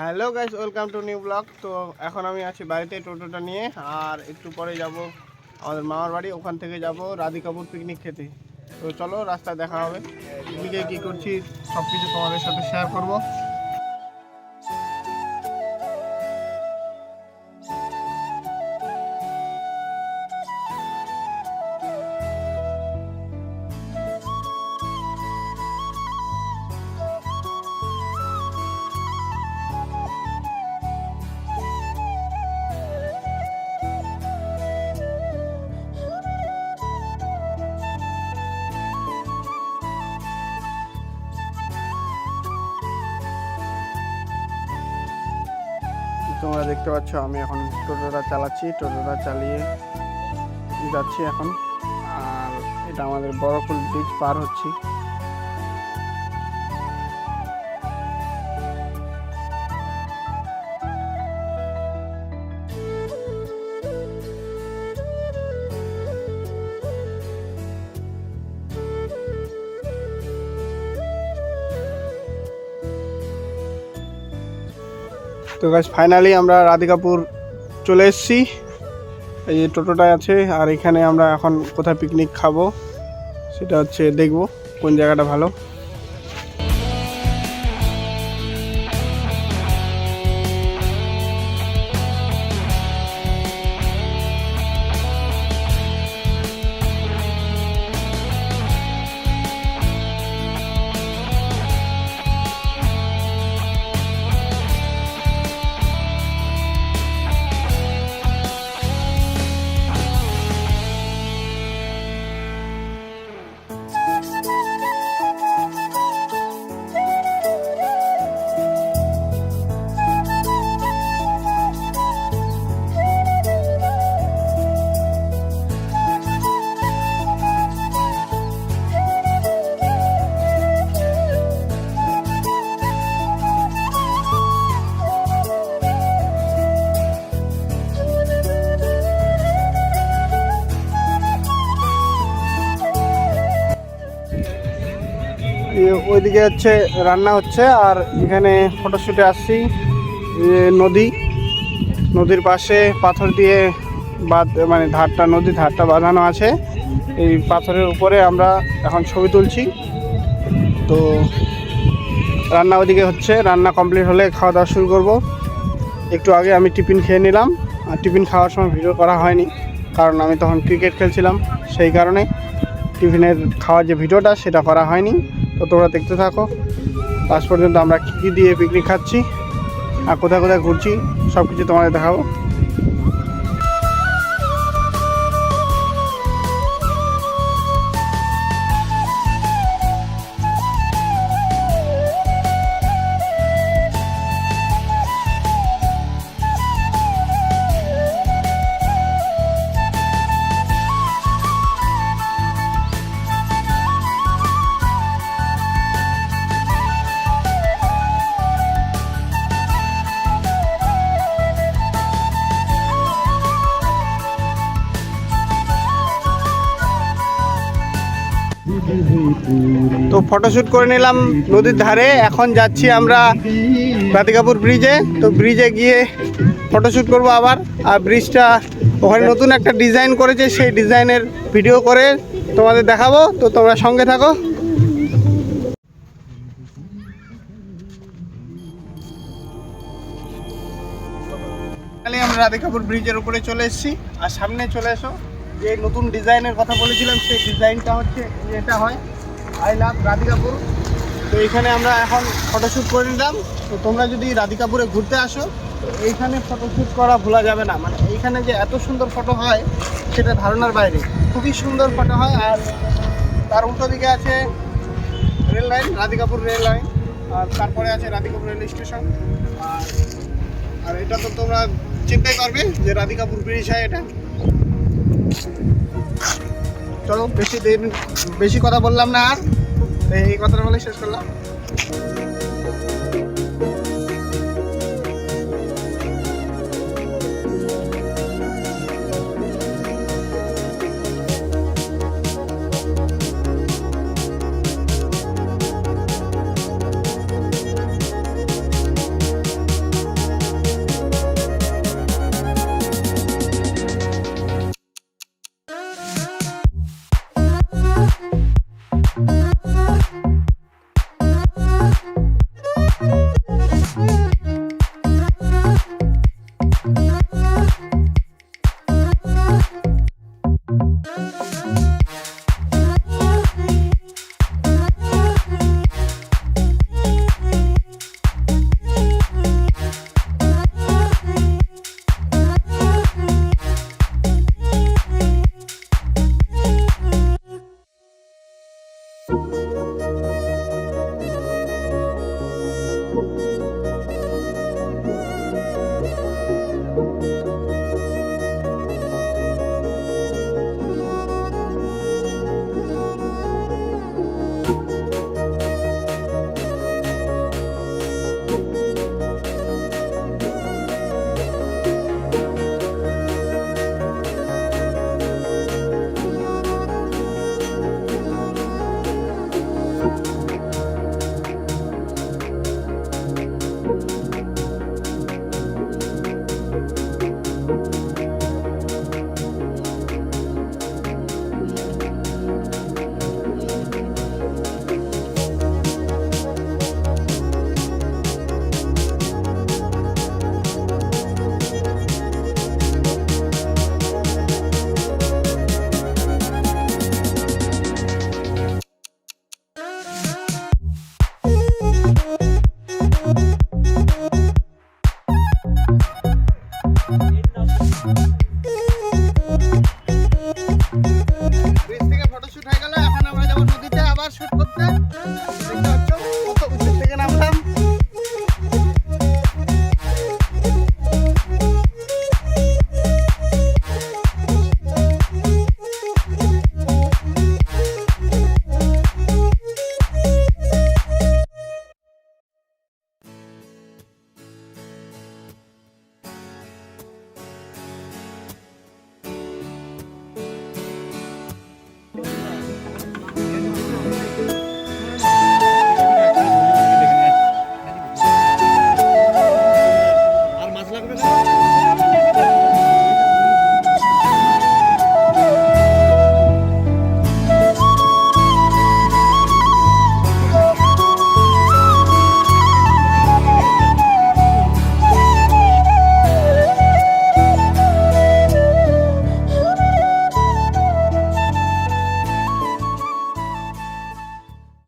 Hello guys, welcome to new blog. তো এখন আমি আছি বাড়িতে টোটোটা নিয়ে, আর একটু পরে যাব আমাদের মামার বাড়ি, ওখান থেকে যাব রাধিকাপুর পিকনিক খেতে। তো চলো রাস্তা দেখা হবে। পিকনিকে কী করছি সব কিছু তোমাদের সাথে শেয়ার করব। তোমরা দেখতে পাচ্ছ, আমি এখন টোটোটা চালাচ্ছি। টোটোটা চালিয়ে যাচ্ছি এখন। আর এটা আমাদের বড়কুল ব্রিজ পার হচ্ছি। তো গাছ ফাইনালি আমরা রাধিকাপুর চলে এসেছি। এই যে টোটোটায় আছে, আর এখানে আমরা এখন কোথায় পিকনিক খাব সেটা হচ্ছে দেখব কোন জায়গাটা ভালো। ওইদিকে হচ্ছে রান্না হচ্ছে, আর এখানে ফটোশ্যুটে আসছি নদী। নদীর পাশে পাথর দিয়ে বাদ মানে ধারটা, নদীর ধারটা বাঁধানো আছে। এই পাথরের উপরে আমরা এখন ছবি তুলছি। তো রান্না ওইদিকে হচ্ছে, রান্না কমপ্লিট হলে খাওয়া দাওয়া শুরু করব। একটু আগে আমি টিফিন খেয়ে নিলাম, আর টিফিন খাওয়ার সময় ভিডিও করা হয়নি, কারণ আমি তখন ক্রিকেট খেলছিলাম, সেই কারণে টিফিনের খাওয়ার যে ভিডিওটা সেটা করা হয়নি। তো তোমরা দেখতে থাকো। লাস্ট পর্যন্ত আমরা কী কী দিয়ে পিকনিক খাচ্ছি আর কোথায় কোথায় ঘুরছি সব কিছু তোমাদের দেখাবো। তো ফটোশ্যুট করে নিলাম নদীর ধারে। এখন যাচ্ছি আমরা রাধিকাপুর ব্রিজে তো ব্রিজে গিয়ে ফটোশ্যুট করব আবার। আর ব্রিজটা ওখানে নতুন একটা ডিজাইন করেছে, সেই ডিজাইনের ভিডিও করে তোমাদের দেখাবো। তো তোমরা সঙ্গে থাকো। আমরা রাধিকাপুর ব্রিজের উপরে চলে এসেছি। আর সামনে চলে এসো। যে নতুন ডিজাইনের কথা বলেছিলাম, সেই ডিজাইনটা হচ্ছে, এটা হয় আই লাভ রাধিকাপুর তো এইখানে আমরা এখন ফটোশ্যুট করে নিলাম। তো তোমরা যদি রাধিকাপুরে ঘুরতে আসো, তো এইখানে ফটোশ্যুট করা ভোলা যাবে না। মানে এইখানে যে এত সুন্দর ফটো হয়, সেটা ধারণার বাইরে। খুবই সুন্দর ফটো হয় আর তার উল্টো দিকে আছে rail line Radhikapur rail line আর তারপরে আছে রাধিকাপুর রেল স্টেশন আর আর এটা তো তোমরা চিন্তাই করবে যে রাধিকাপুর ব্রিজ হয় এটা। চলো বেশি দিন বেশি কথা বললাম না আর। এই কথাটা বলে শেষ করলাম।